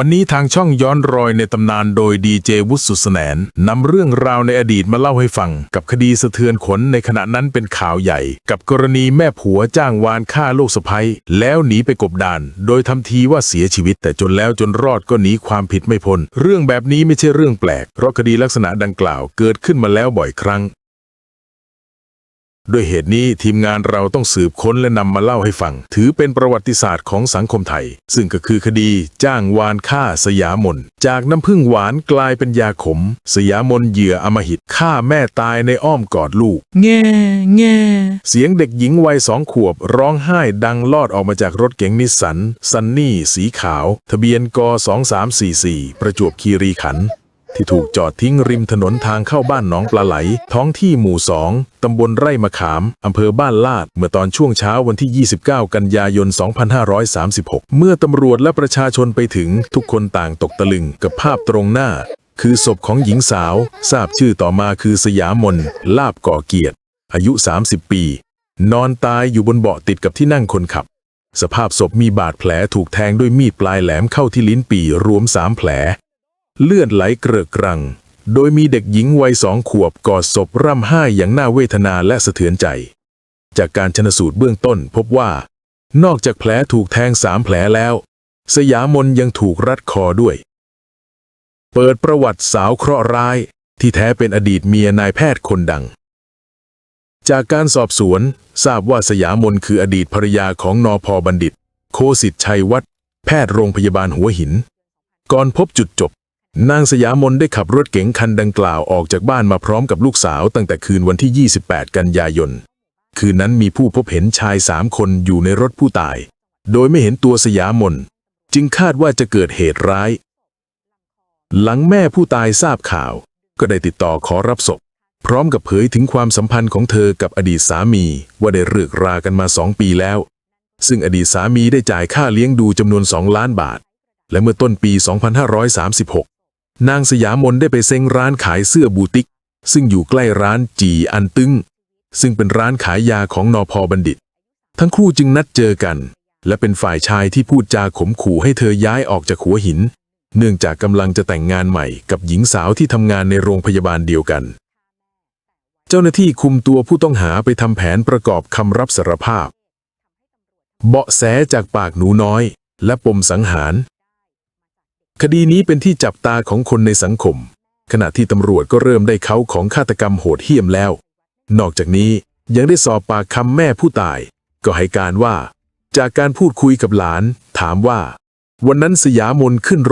วันนี้ทางช่องย้อนรอยในตำนานโดยดีเจวุฒิสุดแสนนนำเรื่องราวในอดีตมาเล่าให้ฟัง กับคดีสะเทือนขนในขณะนั้นเป็นข่าวใหญ่ กับกรณีแม่ผัวจ้างวานฆ่าลูกสะใภ้แล้วหนีไปกบดาน โดยทำทีว่าเสียชีวิต แต่จนแล้วจนรอดก็หนีความผิดไม่พ้นเรื่องแบบนี้ไม่ใช่เรื่องแปลก เพราะคดีลักษณะดังกล่าวเกิดขึ้นมาแล้วบ่อยครั้ง ด้วยเหตุนี้ทีมงานเราต้องสืบค้นและนำมาเล่าให้ฟัง ถือเป็นประวัติศาสตร์ของสังคมไทย ซึ่งก็คือคดีจ้างวานฆ่าสยามน จากน้ำพึ่งหวานกลายเป็นยาขม สยามนเหยื่ออำมหิตฆ่าแม่ตายในอ้อมกอดลูก แง่แง่เสียงเด็กหญิงวัยสองขวบร้องไห้ดังลอดออกมาจากรถเก๋งนิสสันซันนี่สีขาว ทะเบียนก 2344 ประจวบคีรีขันธ์ ที่ถูกจอดทิ้งริมถนนทางเข้าบ้านหนองปลาไหล ท้องที่หมู่สองตำบลไร่มะขาม อำเภอบ้านลาด เมื่อตอนช่วงเช้าวันที่ 29 กันยายน 2536 เมื่อตำรวจและประชาชนไปถึงทุกคนต่างตกตะลึงกับภาพตรงหน้า คือศพของหญิงสาว ทราบชื่อต่อมาคือสยามน ลาบก่อเกียรติ อายุ 30 ปี นอนตายอยู่บนเบาะติดกับที่นั่งคนขับสภาพศพมีบาดแผลถูกแทงด้วยมีดปลายแหลมเข้าที่ลิ้นปี่รวมสามแผล เลือดไหลเกรอะกรัง โดยมีเด็กหญิงวัยสองขวบกอดศพร่ำไห้อย่างน่าเวทนาและสะเทือนใจ จากการชนสูตรเบื้องต้นพบว่า นอกจากแผลถูกแทงสามแผลแล้ว สยามนยังถูกรัดคอด้วย เปิดประวัติสาวเคราะห์ร้าย ที่แท้เป็นอดีตเมียนายแพทย์คนดังจากการสอบสวนทราบว่าสยามนคืออดีตภรรยาของนอพอบัณฑิต โคสิทธิ์ชัยวัฒน์แพทย์โรงพยาบาลหัวหิน ก่อนพบจุดจบ นางสยามนได้ขับรถเก๋งคันดังกล่าวออกจากบ้านมาพร้อมกับลูกสาวตั้งแต่คืนวันที่ 28 กันยายน คืนนั้นมีผู้พบเห็นชายสามคนอยู่ในรถผู้ตาย โดยไม่เห็นตัวสยามน จึงคาดว่าจะเกิดเหตุร้าย หลังแม่ผู้ตายทราบข่าว ก็ได้ติดต่อขอรับศพ พร้อมกับเผยถึงความสัมพันธ์ของเธอกับอดีตสามีว่าได้เลิกรากันมาสองปีแล้ว ซึ่งอดีตสามีได้จ่ายค่าเลี้ยงดูจำนวน 2 ล้านบาท และเมื่อต้นปี 2536 นางสยามนได้ไปเซ็งร้านขายเสื้อบูติก ซึ่งอยู่ใกล้ร้านจีอันตึงซึ่งเป็นร้านขายยาของนอพอบัณฑิต ทั้งคู่จึงนัดเจอกัน และเป็นฝ่ายชายที่พูดจาข่มขู่ให้เธอย้ายออกจากหัวหิน เนื่องจากกำลังจะแต่งงานใหม่กับหญิงสาวที่ทำงานในโรงพยาบาลเดียวกัน เจ้าหน้าที่คุมตัวผู้ต้องหาไปทำแผนประกอบคำรับสารภาพ เบาะแสจากปากหนูน้อย และปมสังหาร คดีนี้เป็นที่จับตาของคนในสังคม ขณะที่ตำรวจก็เริ่มได้เขาของฆาตกรรมโหดเหี้ยมแล้ว นอกจากนี้ยังได้สอบปากคำแม่ผู้ตาย ก็ให้การว่า จากการพูดคุยกับหลาน ถามว่า วันนั้นสยามนขึ้นรถ